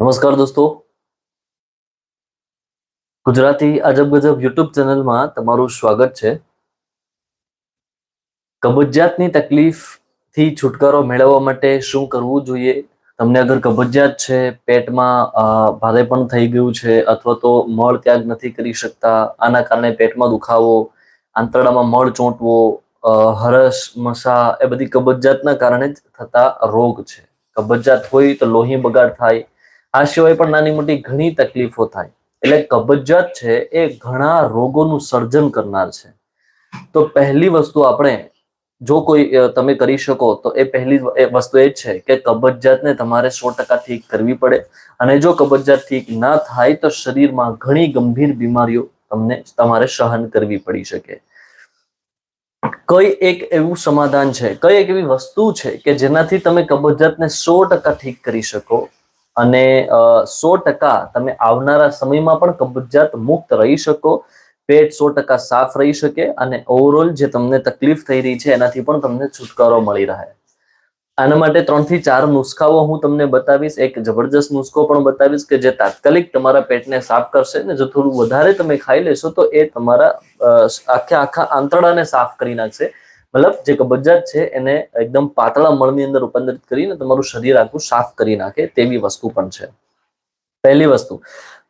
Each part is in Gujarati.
નમસ્કાર દોસ્તો. ગુજરાતી અજબ ગજબ યુટ્યુબ ચેનલમાં તમારું સ્વાગત છે. કબજિયાતની તકલીફથી છુટકારો મેળવવા માટે શું કરવું જોઈએ? તમને અગર કબજિયાત છે, પેટમાં ભારે ભારેપણ થઈ ગયું છે, અથવા તો મળ ત્યાગ નથી કરી શકતા, આના કારણે પેટમાં દુખાવો, આંતરડામાં મળ ચોંટવો હરસ, મસા, એ બધી કબજિયાતના કારણે જ થતા રોગ છે. કબજિયાત હોય તો લોહી બગાડ થાય આ સિવાય પણ નાની મોટી ઘણી તકલીફો થાય. એટલે કબજિયાત છે એ ઘણા રોગોનું સર્જન કરનાર છે. તો પહેલી વસ્તુ આપણે જો કોઈ તમે કરી શકો તો એ પહેલી વસ્તુ એ છે કે કબજિયાતને તમારે સો ટકા ઠીક કરવી પડે. અને જો કબજિયાત ઠીક ના થાય તો શરીરમાં ઘણી ગંભીર બીમારીઓ તમને, તમારે સહન કરવી પડી શકે. કઈ એક એવું સમાધાન છે, કઈ એક એવી વસ્તુ છે કે જેનાથી તમે કબજિયાતને સો ટકા ઠીક કરી શકો અને સો ટકા તમે આવનારા સમયમાં પણ કબજિયાત મુક્ત રહી શકો, પેટ સો ટકા સાફ રહી શકે અને ઓવરઓલ જે તમને તકલીફ થઈ રહી છે એનાથી પણ તમને છુટકારો મળી રહે. આના માટે ત્રણથી ચાર નુસ્ખાઓ હું તમને બતાવીશ, એક જબરજસ્ત નુસ્ખો પણ બતાવીશ કે જે તાત્કાલિક તમારા પેટને સાફ કરશે ને જો થોડું વધારે તમે ખાઈ લેશો તો એ તમારા આખા આખે આંતરડાને સાફ કરી નાખશે. મતલબ જે કબજિયાત છે એને એકદમ પાતળા મળની અંદર રૂપાંતરિત કરીને તમારું શરીર આખું સાફ કરી નાખે તેવી વસ્તુ પણ છે. પહેલી વસ્તુ,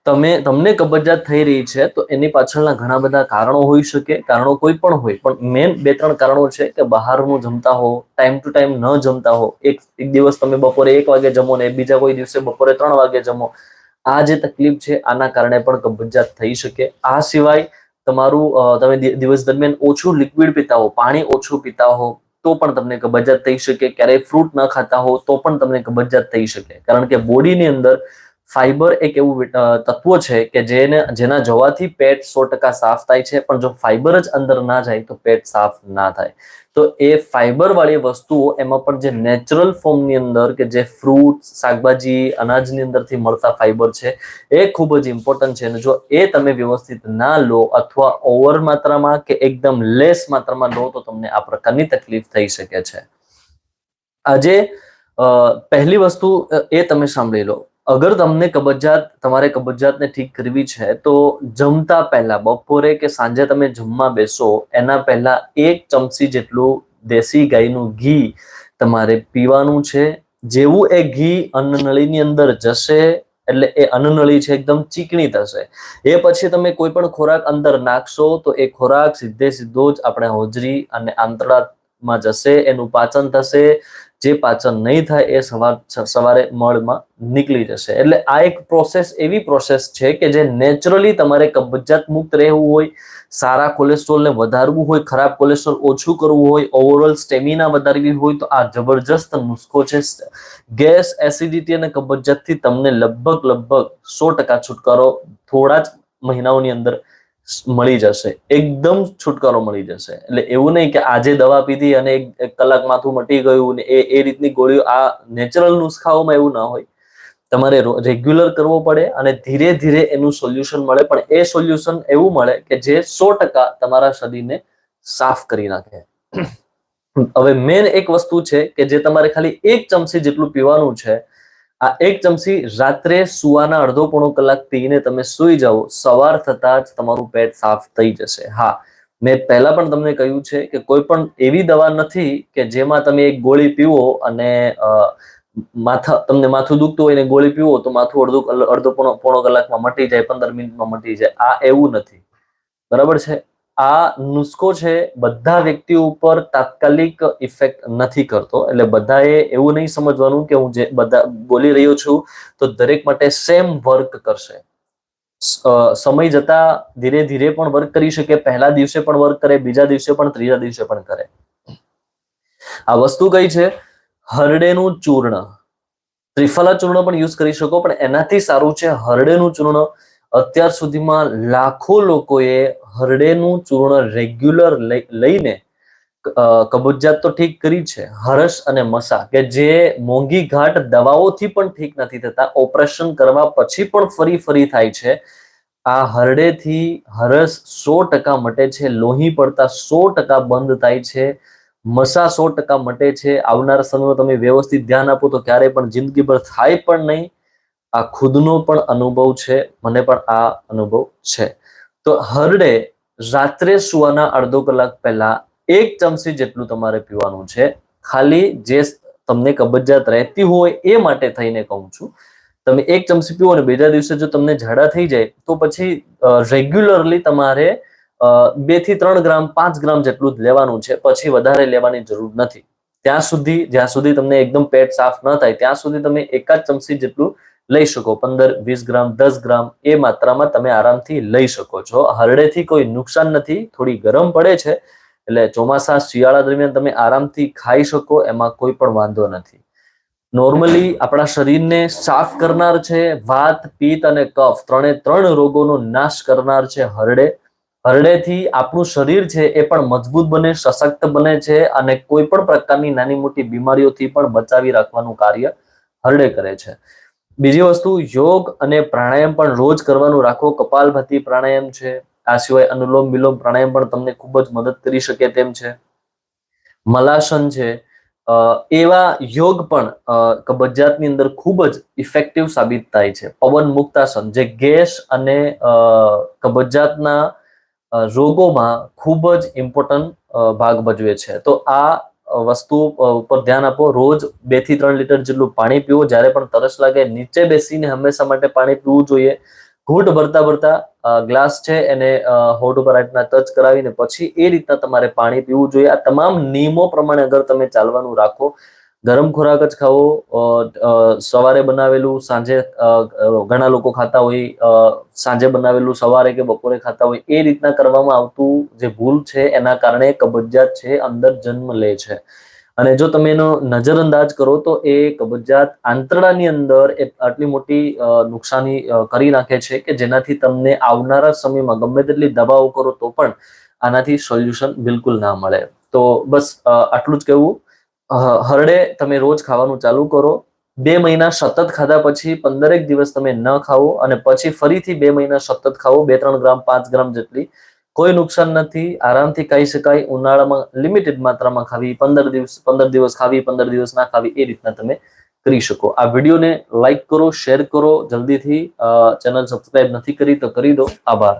તમે, તમને કબજિયાત થઈ રહી છે તો એની પાછળના ઘણા બધા કારણો હોઈ શકે, કારણો કોઈ પણ હોય, પણ મેન બે ત્રણ કારણો છે કે બહારનું જમતા હો ટાઈમ ટુ ટાઈમ ન જમતા હો, એક એક દિવસ તમે બપોરે એક વાગે જમો ને બીજા કોઈ દિવસે બપોરે ત્રણ વાગે જમો, આ જે તકલીફ છે આના કારણે પણ કબજિયાત થઈ શકે. આ સિવાય તમારું તમે દિવસ દરમિયાન ઓછું લિક્વિડ પીતા હો, પાણી ઓછું પીતા હો, તો પણ તમને કબજિયાત થઈ શકે. ક્યારેય ફ્રૂટ ન ખાતા હો, તો પણ તમને કબજિયાત થઈ શકે. કારણ કે બોડીની અંદર ફાઈબર એક એવું તત્વ છે કે જેને, જેના જવાથી પેટ સો ટકા સાફ થાય છે, પણ જો ફાઈબર જ અંદર ના જાય તો પેટ સાફ ના થાય. તો એ ફાઈબર વાળી વસ્તુઓ એમાં પણ જે નેચરલ ફોર્મની અંદર કે જે ફ્રૂટ, શાકભાજી, અનાજની અંદરથી મળતા ફાઈબર છે, એ ખૂબ જ ઇમ્પોર્ટન્ટ છે. અને જો એ તમે વ્યવસ્થિત ના લો અથવા ઓવર માત્રામાં કે એકદમ લેસ માત્રામાં લો, તો તમને આ પ્રકારની તકલીફ થઈ શકે છે. આજે પહેલી વસ્તુ એ તમે સાંભળી લો. અગર તમને કબજિયાત, તમારે કબજિયાતને ઠીક કરવી છે, તો જમતા પહેલા, બપોરે કે સાંજે તમે જમવા બેસો, એના પહેલા એક ચમચી જેટલું દેશી ગાયનું ઘી તમારે પીવાનું છે. જેવું એ ઘી અન્નનળીની અંદર જશે, એટલે એ અન્નનળી છે એકદમ ચીકણી થશે. એ પછી તમે કોઈ પણ ખોરાક અંદર નાખશો, તો એ ખોરાક સીધે સીધો જ આપણે હોજરી અને આંતરડામાં જશે, એનું પાચન થશે જે પાચન નહીં થાય એ સવાર સવારે મળમાં નીકળી જશે. એટલે આ એક પ્રોસેસ એવી પ્રોસેસ છે કે જે નેચરલી તમારે કબજિયાત મુક્ત રહેવું હોય, સારા કોલેસ્ટ્રોલને વધારવું હોય, ખરાબ કોલેસ્ટ્રોલ ઓછું કરવું હોય ઓવરઓલ સ્ટેમિના વધારવી હોય, તો આ જબરજસ્ત નુસ્ખો છે. ગેસ એસિડિટી અને કબજિયાતથી તમને લગભગ લગભગ સો ટકા છુટકારો થોડા જ મહિનાઓની અંદર મળી જશે. એકદમ છુટકારો મળી જશે. એટલે એવું નહીં કે આજે દવા પીધી અને એક કલાક માથું મટી ગયું ને એ એ રીતની ગોળીઓ આ નેચરલ નુસ્ખાઓમાં એવું ના હોય. તમારે રેગ્યુલર કરવો પડે અને ધીરે ધીરે એનું સોલ્યુશન મળે. પણ એ સોલ્યુશન એવું મળે કે જે સો ટકા તમારા શરીરને સાફ કરી નાખે. હવે મેન એક વસ્તુ છે કે જે તમારે ખાલી એક ચમચી જેટલું પીવાનું છે આ એક ચમચી રાત્રે સુવાના અડધો પોણો કલાક પીને તમે સૂઈ જાઓ, સવાર થતા જ તમારું પેટ સાફ થઈ જશે. હા, મેં પહેલા પણ તમને કહ્યું છે કે કોઈ પણ એવી દવા નથી કે જેમાં તમે એક ગોળી પીવો અને માથા, તમને માથું દુખતું હોય ને ગોળી પીવો તો માથું અડધો અડધો પોણો પોણો કલાકમાં મટી જાય, પંદર મિનિટમાં મટી જાય. આ એવું નથી. બરાબર છે? આ નુસ્ખો છે, બધા વ્યક્તિ ઉપર તાત્કાલિક ઇફેક્ટ નથી કરતો. એટલે બધાએ એવું નહીં સમજવાનું કે હું જે બધા બોલી રહ્યો છું, તો દરેક માટે સેમ વર્ક કરશે. સમય જતા ધીરે ધીરે પણ વર્ક કરી શકે, પહેલા દિવસે પણ વર્ક કરે, બીજા દિવસે પણ, ત્રીજા દિવસે પણ કરે. આ વસ્તુ કઈ છે? હરડેનું ચૂર્ણ. ત્રિફલા ચૂર્ણ પણ યુઝ કરી શકો, પણ એનાથી સારું છે હરડેનું ચૂર્ણ. અત્યાર સુધીમાં લાખો લોકોએ હરડેનું ચૂર્ણ રેગ્યુલર લઈને કબજિયાત તો ઠીક કરી છે. હરસ અને મસા, કે જે મોંઘી ઘાટ દવાઓથી પણ ઠીક નથી થતા, ઓપરેશન કરવા પછી પણ ફરી ફરી થાય છે. આ હરડેથી હરસ સો ટકા મટે છે, લોહી પડતા સો ટકા બંધ થાય છે, મસા સો ટકા મટે છે. આવનારા સમયમાં તમે વ્યવસ્થિત ધ્યાન આપો તો ક્યારેય પણ જિંદગીભર થાય પણ નહીં. આ ખુદનો પણ અનુભવ છે, મને પણ આ અનુભવ છે. તો હરડે રાત્રે સુવાના અડધો કલાક પહેલા એક ચમચી જેટલું તમારે પીવાનું છે. ખાલી જે તમને કબજિયાત રહેતી હોય એ માટે થઈને કહું છું. તમે એક ચમચી પીવો ને બીજા દિવસે જો તમને ઝાડા થઈ જાય, તો પછી રેગ્યુલરલી તમારે બેથી ત્રણ ગ્રામ, પાંચ ગ્રામ જેટલું જ લેવાનું છે. પછી વધારે લેવાની જરૂર નથી. ત્યાં સુધી, જ્યાં સુધી તમને એકદમ પેટ સાફ ન થાય, ત્યાં સુધી તમે એકાદ ચમચી જેટલું લઈ શકો. પંદર, વીસ ગ્રામ, દસ ગ્રામ એ માત્રામાં તમે આરામથી લઈ શકો છો. હરડેથી કોઈ નુકસાન નથી, થોડી ગરમ પડે છે, એટલે ચોમાસા, શિયાળા દરમિયાન તમે આરામથી ખાઈ શકો, એમાં કોઈ પણ વાંધો નથી. નોર્મલી આપણા શરીરને સાફ કરનાર છે, વાત, પિત્ત અને કફ ત્રણે ત્રણ રોગોનો નાશ કરનાર છે હરડે. હરડેથી આપણું શરીર છે એ પણ મજબૂત બને, સશક્ત બને છે અને કોઈ પણ પ્રકારની નાની મોટી બીમારીઓથી પણ બચાવી રાખવાનું કાર્ય હરડે કરે છે. બીજી વસ્તુ, યોગ અને પ્રાણાયામ પણ રોજ કરવાનું રાખો. કપાલભાતી પ્રાણાયામ છે. આ સિવાય અનુલોમ વિલોમ પ્રાણાયામ પણ તમને ખૂબ જ મદદ કરી શકે તેમ છે. મલાસન છે. એવા યોગ પણ કબજિયાતની અંદર ખૂબ જ ઇફેક્ટિવ સાબિત થાય છે. પવન મુક્તાસન, જે ગેસ અને કબજિયાતના રોગોમાં ખૂબ જ ઇમ્પોર્ટન્ટ ભાગ ભજવે છે. તો આ વસ્તુ ઉપર ધ્યાન આપો. રોજ બેથી ત્રણ લીટર જેટલું પાણી પીવો. જ્યારે પણ તરસ લાગે, નીચે બેસીને હંમેશા માટે પાણી પીવું જોઈએ. ઘૂંટ ભરતા ભરતા ગ્લાસ છે એને હોઠ ઉપર આટના ટચ કરાવીને પછી એ રીતના તમારે પાણી પીવું જોઈએ. આ તમામ નિયમો પ્રમાણે અગર તમે ચાલવાનું રાખો ગરમ ખોરાક જ ખાવો સવારે બનાવેલું સાંજે ઘણા લોકો ખાતા હોય સાંજે બનાવેલું સવારે કે બપોરે ખાતા હોય, એ રીતના કરવામાં આવતું જે ભૂલ છે એના કારણે કબજિયાત છે, અંદર જન્મ લે છે. અને જો તમે એનો નજરઅંદાજ કરો તો એ કબજિયાત આંતરડાની અંદર એ આટલી મોટી નુકસાની કરી નાખે છે કે જેનાથી તમને આવનારા સમયમાં ગમે તેટલી દવાઓ કરો તો પણ આનાથી સોલ્યુશન બિલકુલ ના મળે. તો બસ આટલું જ કહેવું. હરડે તમે રોજ ખાવાનું ચાલુ કરો. બે મહિના સતત ખાધા પછી પંદરેક દિવસ તમે ન ખાવો અને પછી ફરીથી બે મહિના સતત ખાવો બે ત્રણ ગ્રામ, પાંચ ગ્રામ જેટલી. કોઈ નુકસાન નથી. આરામથી ખાઈ શકાય. ઉનાળામાં લિમિટેડ માત્રામાં ખાવી. પંદર દિવસ પંદર દિવસ ખાવી, પંદર દિવસ ના ખાવી, એ રીતના તમે કરી શકો. આ વિડીયોને લાઈક કરો, શેર કરો. જલ્દીથી ચેનલ સબસ્ક્રાઈબ નથી કરી તો કરી દો. આભાર.